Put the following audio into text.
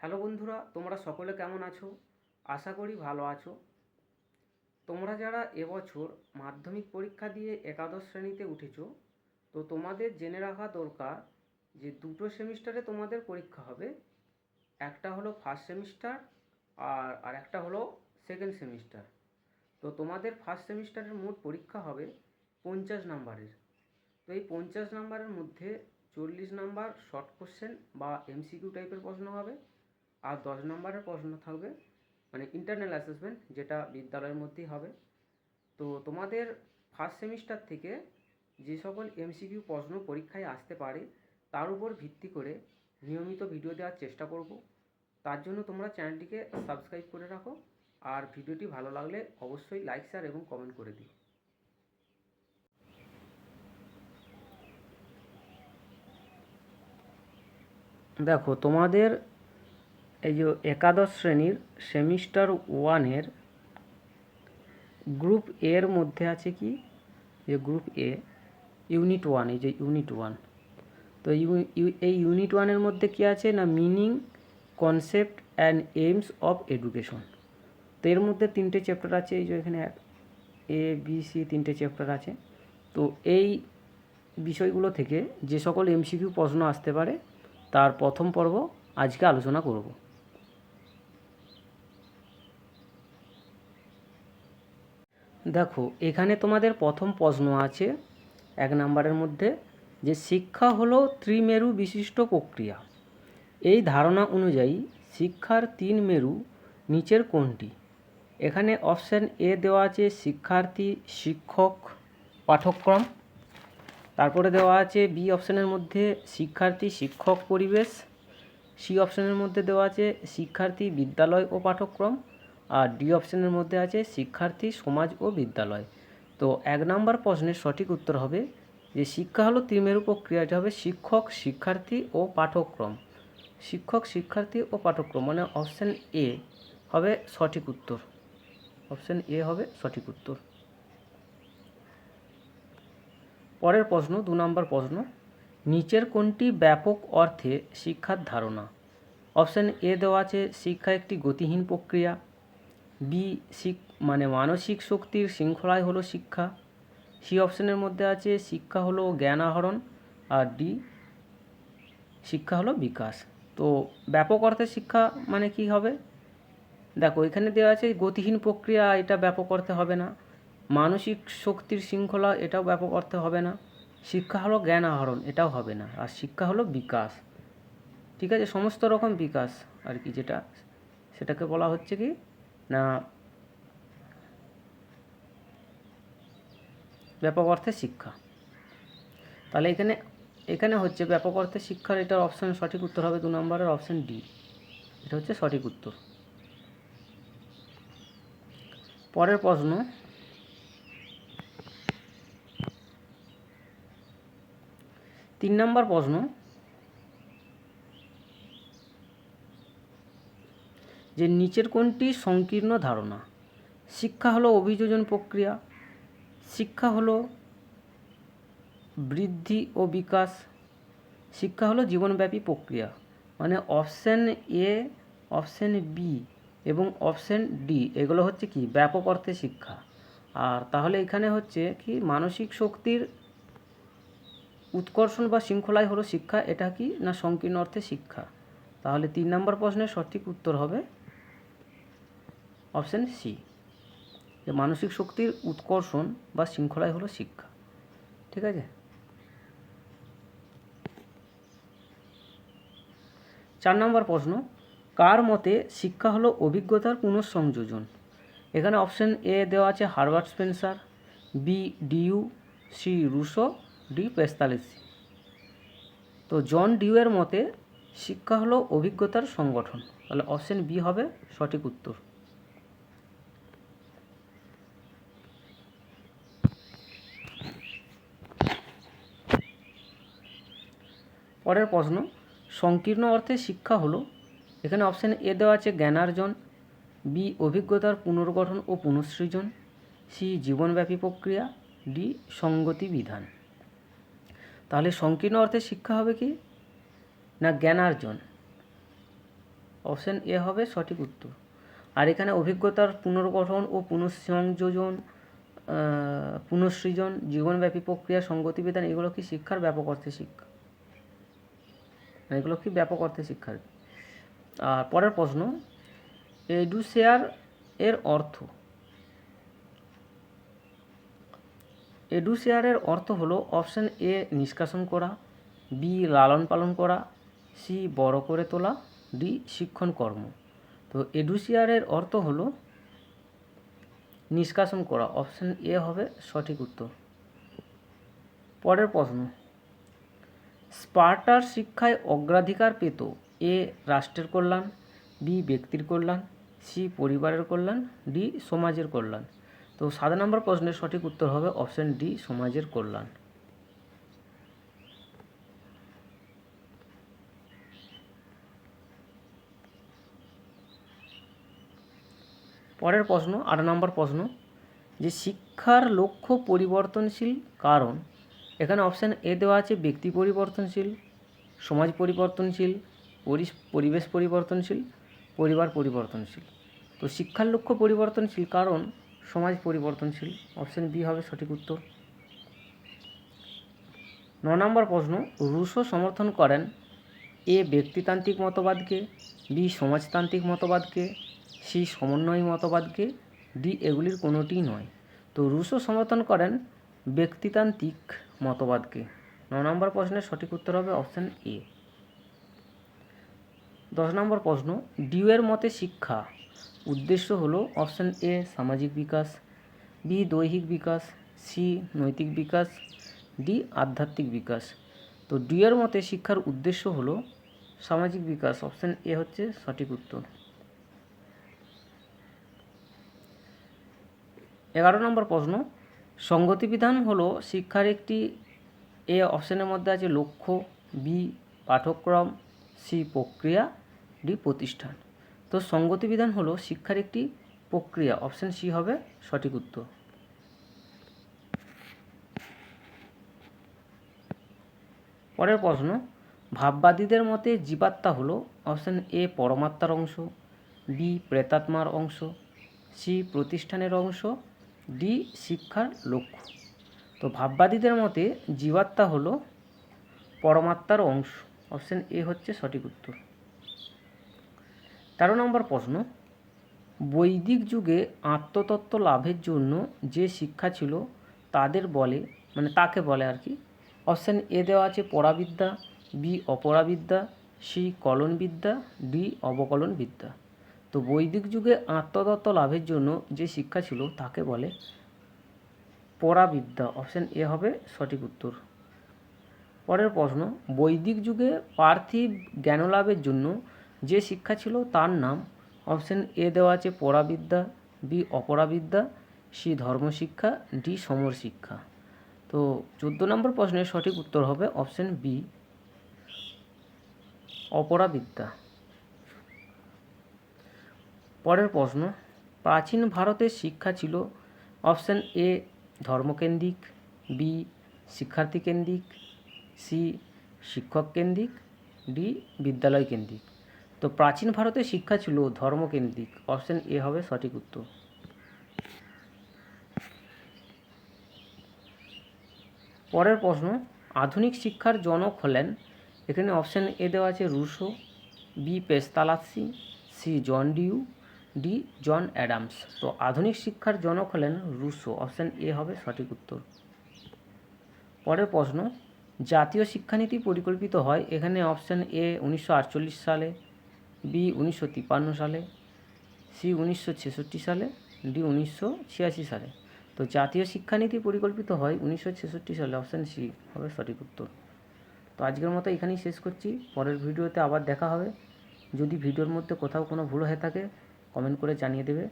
Hello বন্ধুরা, তোমরা সকলে কেমন আছো? আশা করি ভালো আছো। তোমরা যারা এবছর মাধ্যমিক পরীক্ষা দিয়ে একাদশ শ্রেণীতে উঠেছো, তো তোমাদের জেনে রাখা দরকার যে দুটো সেমিস্টারে তোমাদের পরীক্ষা হবে। একটা হলো ফার্স্ট সেমিস্টার আর আর একটা হলো সেকেন্ড সেমিস্টার তো তোমাদের ফার্স্ট সেমিস্টারের মোট পরীক্ষা হবে পঞ্চাশ নাম্বারের। তো এই পঞ্চাশ নাম্বারের মধ্যে চল্লিশ নাম্বার শর্ট কোশ্চেন বা এমসিকিউ টাইপের প্রশ্ন হবে। আর দশ নম্বরের প্রশ্ন থাকবে মানে ইন্টারনাল অ্যাসেসমেন্ট যেটা বিদ্যালয়ের মধ্যেই হবে। তো তোমাদের ফার্স্ট সেমিস্টার থেকে যে সকল এমসিকিউ প্রশ্ন পরীক্ষায় আসতে পারে, তার উপর ভিত্তি করে নিয়মিত ভিডিও দেওয়ার চেষ্টা করব। তার জন্য তোমরা চ্যানেলটিকে সাবস্ক্রাইব করে রাখো আর ভিডিওটি ভালো লাগলে অবশ্যই লাইক শেয়ার এবং কমেন্ট করে দিও। দেখো, তোমাদের এই যে একাদশ শ্রেণির সেমিস্টার ওয়ানের গ্রুপ এর মধ্যে আছে কি? যে গ্রুপ এ, ইউনিট ওয়ান, এই যে ইউনিট ওয়ান। তো এই ইউনিট ওয়ানের মধ্যে কি আছে? না meaning, concept, and aims of education. তো এর মধ্যে তিনটে চ্যাপ্টার আছে, এই যে এখানে এ, বি, সি তিনটে চ্যাপ্টার আছে। তো এই বিষয়গুলো থেকে যে সকল এমসিকিউ প্রশ্ন আসতে পারে, তার প্রথম পর্ব আজকে আলোচনা করব। দেখো, এখানে তোমাদের প্রথম প্রশ্ন আছে, এক নম্বরের মধ্যে, যে শিক্ষা হলো ত্রিমেরু বিশিষ্ট প্রক্রিয়া। এই ধারণা অনুযায়ী শিক্ষার তিন মেরু নিচের কোনটি? এখানে অপশান এ দেওয়া আছে শিক্ষার্থী, শিক্ষক পাঠক্রম তারপরে দেওয়া আছে বি অপশানের মধ্যে শিক্ষার্থী, শিক্ষক পরিবেশ। সি অপশানের মধ্যে দেওয়া আছে শিক্ষার্থী, বিদ্যালয় ও পাঠক্রম আর ডি অপশানের মধ্যে আছে শিক্ষার্থী, সমাজ ও বিদ্যালয়। তো এক নম্বর প্রশ্নের সঠিক উত্তর হবে যে শিক্ষা হলো ত্রিমেরু প্রক্রিয়া এটা হবে শিক্ষক, শিক্ষার্থী ও পাঠক্রম শিক্ষক, শিক্ষার্থী ও পাঠক্রম মানে অপশান এ হবে সঠিক উত্তর। অপশান এ হবে সঠিক উত্তর। পরের প্রশ্ন, দু নম্বর প্রশ্ন, নিচের কোনটি ব্যাপক অর্থে শিক্ষার ধারণা? অপশান এ দেওয়া আছে শিক্ষা একটি গতিহীন প্রক্রিয়া। বি মানে মানসিক শক্তির শৃঙ্খলায় হলো শিক্ষা। সি অপশনের মধ্যে আছে শিক্ষা হলো জ্ঞান আহরণ, আর ডি শিক্ষা হলো বিকাশ। তো ব্যাপক অর্থে শিক্ষা মানে কি হবে? দেখো, এখানে দেওয়া আছে গতিহীন প্রক্রিয়া, এটা ব্যাপক অর্থে হবে না। মানসিক শক্তির শৃঙ্খলা, এটাও ব্যাপক অর্থে হবে না। শিক্ষা হলো জ্ঞান আহরণ, এটাও হবে না। আর শিক্ষা হলো বিকাশ। ঠিক আছে, সমস্ত রকম বিকাশ আর কি যেটা, সেটাকে বলা হচ্ছে কি? ব্যাপক অর্থে শিক্ষা। তাহলে এখানে এখানে হচ্ছে ব্যাপক অর্থে শিক্ষার এটার অপশান সঠিক উত্তর হবে দু নম্বরের অপশান ডি এটা হচ্ছে সঠিক উত্তর। পরের প্রশ্ন, তিন নম্বর প্রশ্ন যে নিচের কোনটি সংকীর্ণ ধারণা। শিক্ষা হলো অভিযোজন প্রক্রিয়া। শিক্ষা হলো বৃদ্ধি ও বিকাশ। শিক্ষা হলো জীবনব্যাপী প্রক্রিয়া। মানে অপশান এ, অপশান বি এবং অপশান ডি, এগুলো হচ্ছে কি? ব্যাপক অর্থে শিক্ষা। আর তাহলে এখানে হচ্ছে কি? মানসিক শক্তির উৎকর্ষণ বা শৃঙ্খলাই হলো শিক্ষা। এটা কি না সংকীর্ণ অর্থে শিক্ষা? তাহলে তিন নম্বর প্রশ্নের সঠিক উত্তর হবে অপশান সি। যে মানসিক শক্তির উৎকর্ষণ বা শৃঙ্খলাই হলো শিক্ষা। ঠিক আছে? চার নম্বর প্রশ্ন, কার মতে শিক্ষা হলো অভিজ্ঞতার পুনঃসংযোজন? এখানে অপশন এ দেওয়া আছে Herbert Spencer B Dewey C Rousseau D Pestalozzi. তো জন ডিউয়ের মতে শিক্ষা হলো অভিজ্ঞতার সংগঠন। তাহলে অপশন বি হবে সঠিক উত্তর। পরের প্রশ্ন, সংকীর্ণ অর্থে শিক্ষা হলো, এখানে অপশান এ দেওয়া আছে জ্ঞানার্জন বি অভিজ্ঞতার পুনর্গঠন ও পুনঃসৃজন সি জীবনব্যাপী প্রক্রিয়া ডি সঙ্গতি বিধান। তাহলে সংকীর্ণ অর্থে শিক্ষা হবে কি, না জ্ঞানার্জন? অপশন এ হবে সঠিক উত্তর। আর এখানে অভিজ্ঞতার পুনর্গঠন ও পুনঃসংযোজন পুনঃসৃজন, জীবনব্যাপী প্রক্রিয়া সঙ্গতিবিধান এগুলো কি শিক্ষার ব্যাপক অর্থে শিক্ষা? এগুলো কি ব্যাপক অর্থে শিক্ষার আর পরের প্রশ্ন এডুশেয়ার এর অর্থ। এডুশেয়ারের অর্থ হলো অপশন এ নিষ্কাশন করা, বি লালন পালন করা, সি বড় করে তোলা, ডি শিক্ষণ কর্ম। তো এডুশিয়ারের অর্থ হলো নিষ্কাশন করা। অপশন এ হবে সঠিক উত্তর। পরের প্রশ্ন স্পার্টার শিক্ষায় অগ্রাধিকার পেত এ রাষ্ট্রের কল্যাণ, বি ব্যক্তির কল্যাণ, সি পরিবারের কল্যাণ, ডি সমাজের কল্যাণ। তো সাত নম্বর প্রশ্নের সঠিক উত্তর হবে অপশন ডি, সমাজের কল্যাণ। পরের প্রশ্ন, আট নম্বর প্রশ্ন, যে শিক্ষার লক্ষ্য পরিবর্তনশীল কারণ এখানে অপশান এ দেওয়া আছে ব্যক্তি পরিবর্তনশীল, সমাজ পরিবর্তনশীল পরিবেশ পরিবর্তনশীল, পরিবার পরিবর্তনশীল। তো শিক্ষার লক্ষ্য পরিবর্তনশীল, কারণ সমাজ পরিবর্তনশীল। অপশান বি হবে সঠিক উত্তর। ন নম্বর প্রশ্ন, রুশো সমর্থন করেন এ ব্যক্তিতান্ত্রিক মতবাদকে, বি সমাজতান্ত্রিক মতবাদকে, সি সমন্বয় মতবাদকে, ডি এগুলির কোনোটিই নয়। তো রুশো সমর্থন করেন ব্যক্তিতান্ত্রিক মতবাদকে। ন নম্বর প্রশ্নের সঠিক উত্তর হবে অপশান এ। দশ নম্বর প্রশ্ন, ডিউয়ের মতে শিক্ষা। উদ্দেশ্য হলো অপশান এ, সামাজিক বিকাশ, বি, দৈহিক বিকাশ, সি, নৈতিক বিকাশ, ডি, আধ্যাত্মিক বিকাশ। তো ডিউয়ের মতে শিক্ষার উদ্দেশ্য হলো সামাজিক বিকাশ। অপশান এ হচ্ছে সঠিক উত্তর। এগারো নম্বর প্রশ্ন সঙ্গতি বিধান হলো শিক্ষার একটি, এ অপশানের মধ্যে আছে লক্ষ্য বি পাঠ্যক্রম সি প্রক্রিয়া ডি প্রতিষ্ঠান। তো সঙ্গতি বিধান হলো শিক্ষার একটি প্রক্রিয়া। অপশান সি হবে সঠিক উত্তর। পরের প্রশ্ন, ভাববাদীদের মতে জীবাত্মা হলো অপশান এ পরমাত্মার অংশ বি প্রেতাত্মার অংশ সি প্রতিষ্ঠানের অংশ ডি শিক্ষার লক্ষ্য। তো ভাববাদীদের মতে জীবাত্মা হল পরমাত্মার অংশ। অপশান এ হচ্ছে সঠিক উত্তর। তেরো নম্বর প্রশ্ন, বৈদিক যুগে আত্মতত্ত্ব লাভের জন্য যে শিক্ষা ছিল তাদের বলে মানে তাকে বলে আর কি। অপশান এ দেওয়া আছে পরাবিদ্যা, বি অপরাবিদ্যা, সি কলনবিদ্যা, ডি অবকলন বিদ্যা তো বৈদিক যুগে আত্মতত্ত্ব লাভের জন্য যে শিক্ষা ছিল তাকে বলে পরাবিদ্যা। অপশান এ হবে সঠিক উত্তর। পরের প্রশ্ন, বৈদিক যুগে পার্থিব জ্ঞানলাভের জন্য যে শিক্ষা ছিল তার নাম। অপশান এ দেওয়া আছে পরাবিদ্যা বি অপরাবিদ্যা সি ধর্মশিক্ষা ডি সমর শিক্ষা তো চোদ্দ নম্বর প্রশ্নের সঠিক উত্তর হবে অপশান বি অপরাবিদ্যা। পরের প্রশ্ন, প্রাচীন ভারতের শিক্ষা ছিল অপশান এ ধর্মকেন্দ্রিক, বি শিক্ষার্থী কেন্দ্রিক সি শিক্ষক কেন্দ্রিক ডি বিদ্যালয় কেন্দ্রিক তো প্রাচীন ভারতের শিক্ষা ছিল ধর্মকেন্দ্রিক, অপশান এ হবে সঠিক উত্তর। পরের প্রশ্ন, আধুনিক শিক্ষার জনক হলেন, এখানে অপশান এ দেওয়া আছে Rousseau, B Pestalozzi C John Dewey D John Adams. তো আধুনিক শিক্ষার জনক হলেন রুশো। অপশান এ হবে সঠিক উত্তর। পরের প্রশ্ন, জাতীয় শিক্ষানীতি পরিকল্পিত হয় এখানে অপশান এ উনিশশো আটচল্লিশ সালে, বি উনিশশো তিপ্পান্ন সালে, সি উনিশশো ছেষট্টি সালে, ডি উনিশশো ছিয়াশি সালে। তো জাতীয় শিক্ষানীতি পরিকল্পিত হয় উনিশশো ছেষট্টি সালে। অপশান সি হবে সঠিক উত্তর। তো আজকের মতো এখানেই শেষ করছি। পরের ভিডিওতে আবার দেখা হবে। যদি ভিডিওর মধ্যে কোথাও কোনো ভুল হয়ে থাকে কমেন্ট করে জানিয়ে দেবে।